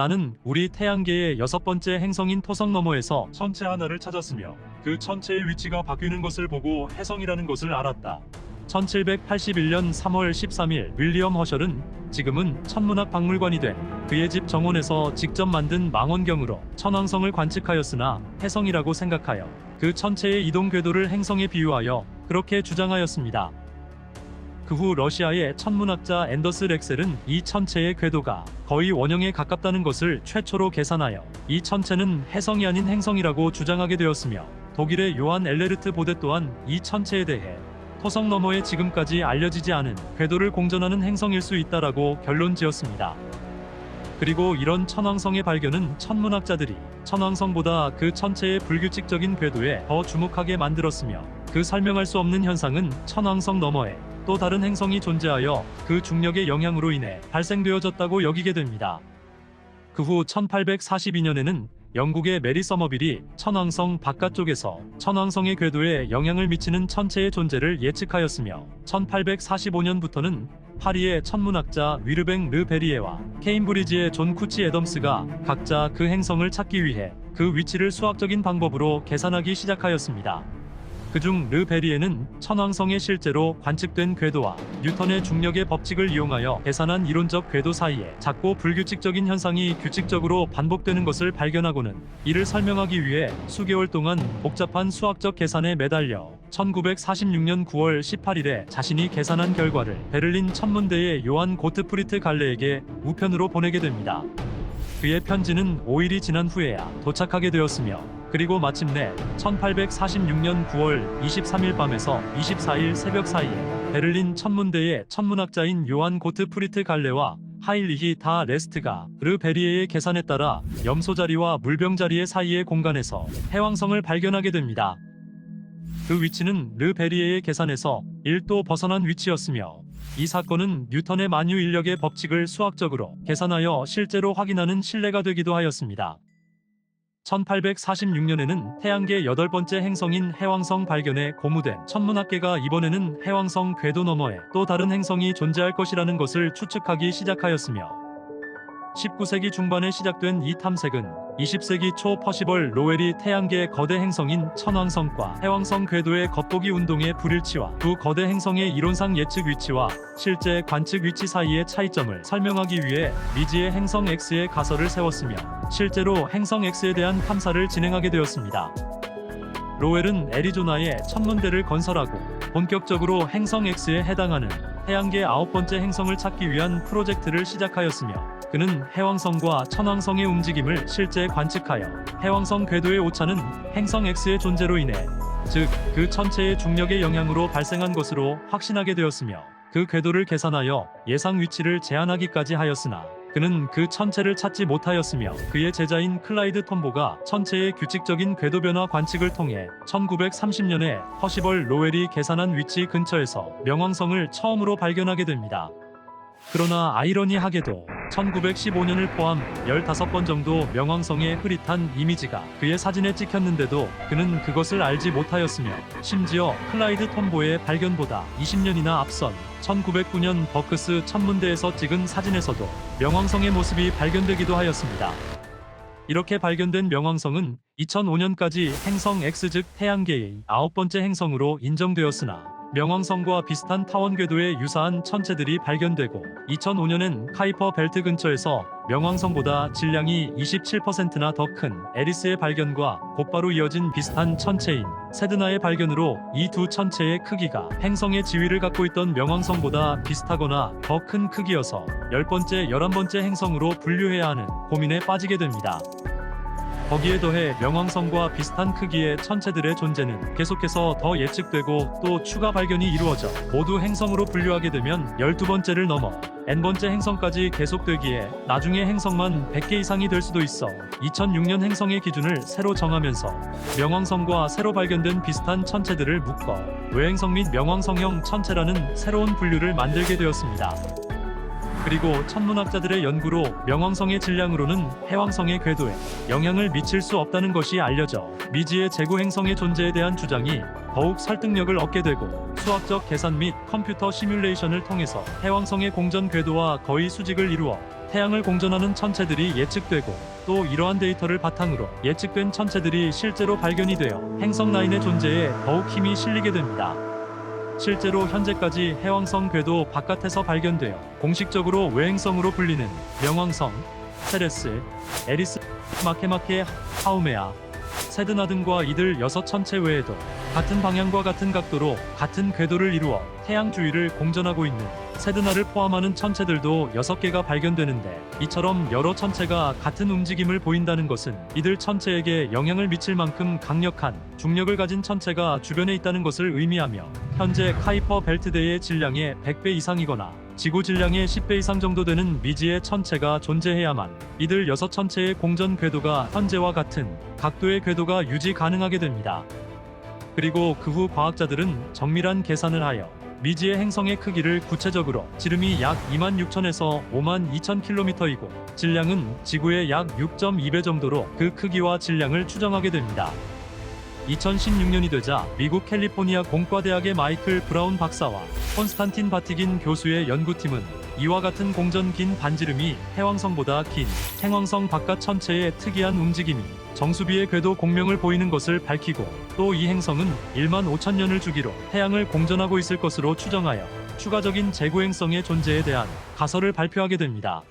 나는 우리 태양계의 여섯 번째 행성인 토성 너머에서 천체 하나를 찾았으며 그 천체의 위치가 바뀌는 것을 보고 해성이라는 것을 알았다. 1781년 3월 13일 윌리엄 허셜은 지금은 천문학 박물관이 된 그의 집 정원에서 직접 만든 망원경으로 천왕성을 관측하였으나 해성이라고 생각하여 그 천체의 이동 궤도를 행성에 비유하여 그렇게 주장하였습니다. 그 후 러시아의 천문학자 앤더스 렉셀은 이 천체의 궤도가 거의 원형에 가깝다는 것을 최초로 계산하여 이 천체는 해성이 아닌 행성이라고 주장하게 되었으며 독일의 요한 엘레르트 보데 또한 이 천체에 대해 토성 너머에 지금까지 알려지지 않은 궤도를 공전하는 행성일 수 있다라고 결론 지었습니다. 그리고 이런 천왕성의 발견은 천문학자들이 천왕성보다 그 천체의 불규칙적인 궤도에 더 주목하게 만들었으며 그 설명할 수 없는 현상은 천왕성 너머에 또 다른 행성이 존재하여 그 중력의 영향으로 인해 발생되어졌다고 여기게 됩니다. 그 후 1842년에는 영국의 메리 서머빌이 천왕성 바깥쪽에서 천왕성의 궤도에 영향을 미치는 천체의 존재를 예측하였으며 1845년부터는 파리의 천문학자 위르뱅 르 베리에와 케임브리지의 존 쿠치 애덤스가 각자 그 행성을 찾기 위해 그 위치를 수학적인 방법으로 계산하기 시작하였습니다. 그중 르 베리에는 천왕성에 실제로 관측된 궤도와 뉴턴의 중력의 법칙을 이용하여 계산한 이론적 궤도 사이에 작고 불규칙적인 현상이 규칙적으로 반복되는 것을 발견하고는 이를 설명하기 위해 수개월 동안 복잡한 수학적 계산에 매달려 1946년 9월 18일에 자신이 계산한 결과를 베를린 천문대의 요한 고트프리트 갈레에게 우편으로 보내게 됩니다. 그의 편지는 5일이 지난 후에야 도착하게 되었으며 그리고 마침내 1846년 9월 23일 밤에서 24일 새벽 사이에 베를린 천문대의 천문학자인 요한 고트 프리트 갈레와 하일리히 다 레스트가 르 베리에의 계산에 따라 염소 자리와 물병 자리의 사이의 공간에서 해왕성을 발견하게 됩니다. 그 위치는 르 베리에의 계산에서 1도 벗어난 위치였으며 이 사건은 뉴턴의 만유 인력의 법칙을 수학적으로 계산하여 실제로 확인하는 신뢰가 되기도 하였습니다. 1846년에는 태양계 여덟 번째 행성인 해왕성 발견에 고무된 천문학계가 이번에는 해왕성 궤도 너머에 또 다른 행성이 존재할 것이라는 것을 추측하기 시작하였으며 19세기 중반에 시작된 이 탐색은 20세기 초 퍼시벌 로웰이 태양계의 거대 행성인 천왕성과 해왕성 궤도의 겉보기 운동의 불일치와 두 거대 행성의 이론상 예측 위치와 실제 관측 위치 사이의 차이점을 설명하기 위해 미지의 행성 X의 가설을 세웠으며 실제로 행성 X에 대한 탐사를 진행하게 되었습니다. 로웰은 애리조나에 천문대를 건설하고 본격적으로 행성 X에 해당하는 태양계 아홉 번째 행성을 찾기 위한 프로젝트를 시작하였으며 그는 해왕성과 천왕성의 움직임을 실제 관측하여 해왕성 궤도의 오차는 행성 X의 존재로 인해 즉 그 천체의 중력의 영향으로 발생한 것으로 확신하게 되었으며 그 궤도를 계산하여 예상 위치를 제안하기까지 하였으나 그는 그 천체를 찾지 못하였으며 그의 제자인 클라이드 톰보가 천체의 규칙적인 궤도 변화 관측을 통해 1930년에 퍼시벌 로웰이 계산한 위치 근처에서 명왕성을 처음으로 발견하게 됩니다. 그러나 아이러니하게도 1915년을 포함 15번 정도 명왕성의 흐릿한 이미지가 그의 사진에 찍혔는데도 그는 그것을 알지 못하였으며 심지어 클라이드 톰보의 발견보다 20년이나 앞선 1909년 버크스 천문대에서 찍은 사진에서도 명왕성의 모습이 발견되기도 하였습니다. 이렇게 발견된 명왕성은 2005년까지 행성 X 즉 태양계의 아홉 번째 행성으로 인정되었으나 명왕성과 비슷한 타원 궤도에 유사한 천체들이 발견되고 2005년엔 카이퍼 벨트 근처에서 명왕성보다 질량이 27%나 더 큰 에리스의 발견과 곧바로 이어진 비슷한 천체인 세드나의 발견으로 이 두 천체의 크기가 행성의 지위를 갖고 있던 명왕성보다 비슷하거나 더 큰 크기여서 10번째, 11번째 행성으로 분류해야 하는 고민에 빠지게 됩니다. 거기에 더해 명왕성과 비슷한 크기의 천체들의 존재는 계속해서 더 예측되고 또 추가 발견이 이루어져 모두 행성으로 분류하게 되면 12번째를 넘어 n번째 행성까지 계속되기에 나중에 행성만 100개 이상이 될 수도 있어 2006년 행성의 기준을 새로 정하면서 명왕성과 새로 발견된 비슷한 천체들을 묶어 외행성 및 명왕성형 천체라는 새로운 분류를 만들게 되었습니다. 그리고 천문학자들의 연구로 명왕성의 질량으로는 해왕성의 궤도에 영향을 미칠 수 없다는 것이 알려져 미지의 재고 행성의 존재에 대한 주장이 더욱 설득력을 얻게 되고 수학적 계산 및 컴퓨터 시뮬레이션을 통해서 해왕성의 공전 궤도와 거의 수직을 이루어 태양을 공전하는 천체들이 예측되고 또 이러한 데이터를 바탕으로 예측된 천체들이 실제로 발견이 되어 행성 라인의 존재에 더욱 힘이 실리게 됩니다. 실제로 현재까지 해왕성 궤도 바깥에서 발견되어 공식적으로 외행성으로 불리는 명왕성, 세레스, 에리스, 마케마케, 하우메아, 세드나 등과 이들 여섯 천체 외에도 같은 방향과 같은 각도로 같은 궤도를 이루어 태양 주위를 공전하고 있는 세드나를 포함하는 천체들도 여섯 개가 발견되는데 이처럼 여러 천체가 같은 움직임을 보인다는 것은 이들 천체에게 영향을 미칠 만큼 강력한 중력을 가진 천체가 주변에 있다는 것을 의미하며 현재 카이퍼 벨트대의 질량의 100배 이상이거나 지구 질량의 10배 이상 정도 되는 미지의 천체가 존재해야만 이들 여섯 천체의 공전 궤도가 현재와 같은 각도의 궤도가 유지 가능하게 됩니다. 그리고 그 후 과학자들은 정밀한 계산을 하여 미지의 행성의 크기를 구체적으로 지름이 약 2만 6천에서 5만 2천 킬로미터이고 질량은 지구의 약 6.2배 정도로 그 크기와 질량을 추정하게 됩니다. 2016년이 되자 미국 캘리포니아 공과대학의 마이클 브라운 박사와 콘스탄틴 바티긴 교수의 연구팀은 이와 같은 공전 긴 반지름이 해왕성보다 긴 행왕성 바깥 천체의 특이한 움직임이 정수비의 궤도 공명을 보이는 것을 밝히고 또 이 행성은 1만 5천 년을 주기로 태양을 공전하고 있을 것으로 추정하여 추가적인 재구행성의 존재에 대한 가설을 발표하게 됩니다.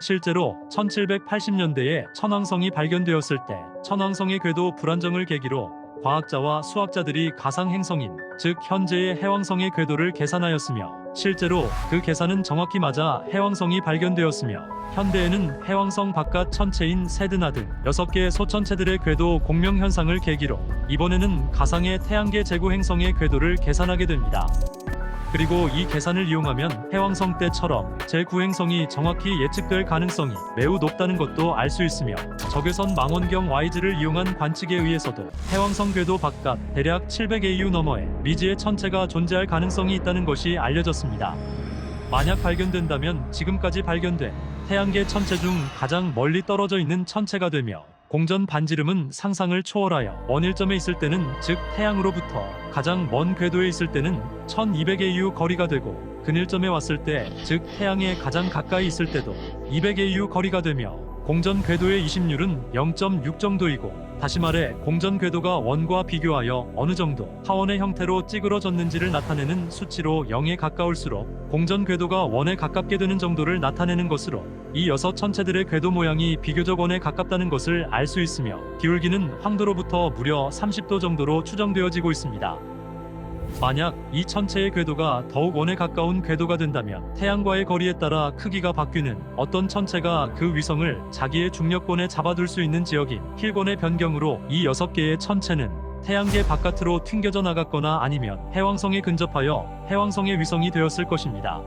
실제로 1780년대에 천왕성이 발견되었을 때 천왕성의 궤도 불안정을 계기로 과학자와 수학자들이 가상 행성인 즉 현재의 해왕성의 궤도를 계산하였으며 실제로 그 계산은 정확히 맞아 해왕성이 발견되었으며 현대에는 해왕성 바깥 천체인 세드나 등 6개의 소천체들의 궤도 공명 현상을 계기로 이번에는 가상의 태양계 제구 행성의 궤도를 계산하게 됩니다. 그리고 이 계산을 이용하면 해왕성 때처럼 제9행성이 정확히 예측될 가능성이 매우 높다는 것도 알 수 있으며 적외선 망원경 YG를 이용한 관측에 의해서도 해왕성 궤도 바깥 대략 700AU 너머의 미지의 천체가 존재할 가능성이 있다는 것이 알려졌습니다. 만약 발견된다면 지금까지 발견된 태양계 천체 중 가장 멀리 떨어져 있는 천체가 되며 공전 반지름은 상상을 초월하여 원일점에 있을 때는 즉 태양으로부터 가장 먼 궤도에 있을 때는 1200AU 거리가 되고 근일점에 왔을 때 즉 태양에 가장 가까이 있을 때도 200AU 거리가 되며 공전 궤도의 이심률은 0.6 정도이고 다시 말해 공전 궤도가 원과 비교하여 어느 정도 하원의 형태로 찌그러졌는지를 나타내는 수치로 0에 가까울수록 공전 궤도가 원에 가깝게 되는 정도를 나타내는 것으로 이 여섯 천체들의 궤도 모양이 비교적 원에 가깝다는 것을 알 수 있으며 기울기는 황도로부터 무려 30도 정도로 추정되어지고 있습니다. 만약 이 천체의 궤도가 더욱 원에 가까운 궤도가 된다면 태양과의 거리에 따라 크기가 바뀌는 어떤 천체가 그 위성을 자기의 중력권에 잡아둘 수 있는 지역인 힐권의 변경으로 이 여섯 개의 천체는 태양계 바깥으로 튕겨져 나갔거나 아니면 해왕성에 근접하여 해왕성의 위성이 되었을 것입니다.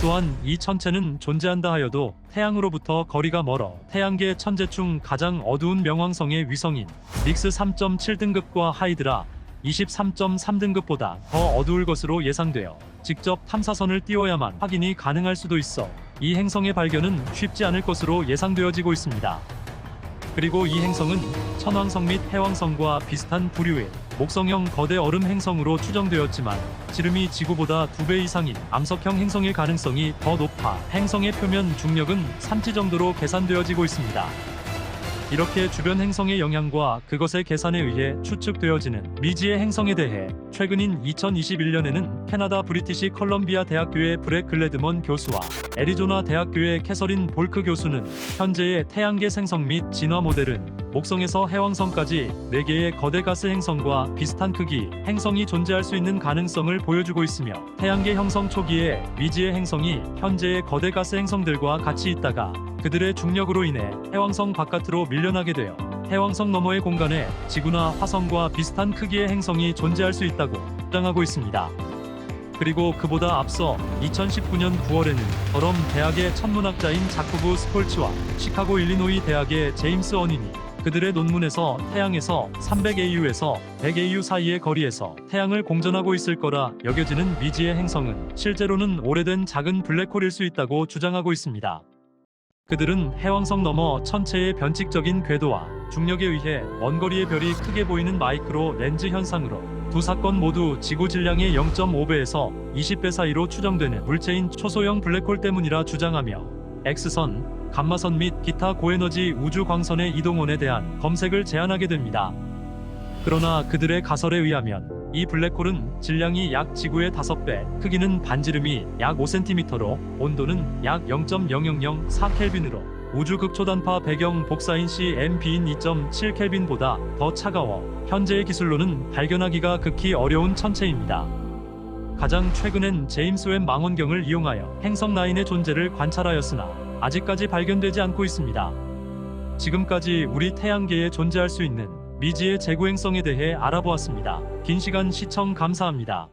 또한 이 천체는 존재한다 하여도 태양으로부터 거리가 멀어 태양계 천체 중 가장 어두운 명왕성의 위성인 닉스 3.7등급과 하이드라 23.3등급보다 더 어두울 것으로 예상되어 직접 탐사선을 띄워야만 확인이 가능할 수도 있어 이 행성의 발견은 쉽지 않을 것으로 예상되어지고 있습니다. 그리고 이 행성은 천왕성 및 해왕성과 비슷한 부류의 목성형 거대 얼음 행성으로 추정되었지만 지름이 지구보다 두배 이상인 암석형 행성일 가능성이 더 높아 행성의 표면 중력은 3치 정도로 계산되어지고 있습니다. 이렇게 주변 행성의 영향과 그것의 계산에 의해 추측되어지는 미지의 행성에 대해 최근인 2021년에는 캐나다 브리티시 컬럼비아 대학교의 브렉 글래드먼 교수와 애리조나 대학교의 캐서린 볼크 교수는 현재의 태양계 생성 및 진화 모델은 목성에서 해왕성까지 4개의 거대 가스 행성과 비슷한 크기 행성이 존재할 수 있는 가능성을 보여주고 있으며 태양계 형성 초기에 미지의 행성이 현재의 거대 가스 행성들과 같이 있다가 그들의 중력으로 인해 해왕성 바깥으로 밀려나게 되어 해왕성 너머의 공간에 지구나 화성과 비슷한 크기의 행성이 존재할 수 있다고 주장하고 있습니다. 그리고 그보다 앞서 2019년 9월에는 더럼 대학의 천문학자인 자쿠브 스폴츠와 시카고 일리노이 대학의 제임스 어닌이 그들의 논문에서 태양에서 300AU에서 100AU 사이의 거리에서 태양을 공전하고 있을 거라 여겨지는 미지의 행성은 실제로는 오래된 작은 블랙홀일 수 있다고 주장하고 있습니다. 그들은 해왕성 너머 천체의 변칙적인 궤도와 중력에 의해 먼 거리의 별이 크게 보이는 마이크로 렌즈 현상으로 두 사건 모두 지구 질량의 0.5배에서 20배 사이로 추정되는 물체인 초소형 블랙홀 때문이라 주장하며 X선, 감마선 및 기타 고에너지 우주 광선의 이동원에 대한 검색을 제한하게 됩니다. 그러나 그들의 가설에 의하면 이 블랙홀은 질량이 약 지구의 5배, 크기는 반지름이 약 5cm로 온도는 약 0.0004켈빈으로 우주 극초단파 배경 복사인 CMB인 2.7켈빈보다 더 차가워 현재의 기술로는 발견하기가 극히 어려운 천체입니다. 가장 최근엔 제임스 웹 망원경을 이용하여 행성 라인의 존재를 관찰하였으나 아직까지 발견되지 않고 있습니다. 지금까지 우리 태양계에 존재할 수 있는 미지의 재구 행성에 대해 알아보았습니다. 긴 시간 시청 감사합니다.